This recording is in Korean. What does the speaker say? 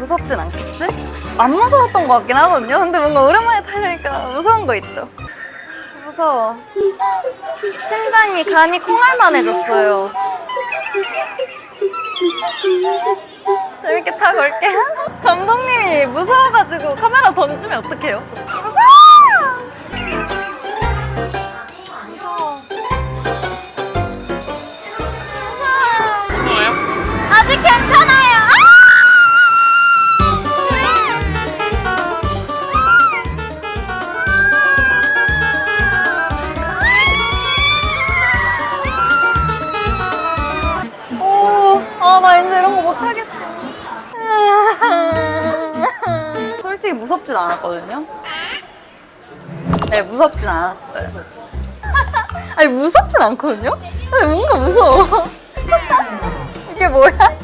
무섭진 않겠지? 안 무서웠던 것 같긴 하거든요. 근데 뭔가 오랜만에 타려니까 무서운 거 있죠. 무서워. 심장이 간이 콩알만해졌어요. 재밌게 타고 올게요. 감독님이 무서워가지고 카메라 던지면 어떡해요? 못하겠어. 솔직히 무섭진 않았거든요. 네, 무섭진 않았어요. 아니, 무섭진 않거든요? 근데 뭔가 무서워. 이게 뭐야?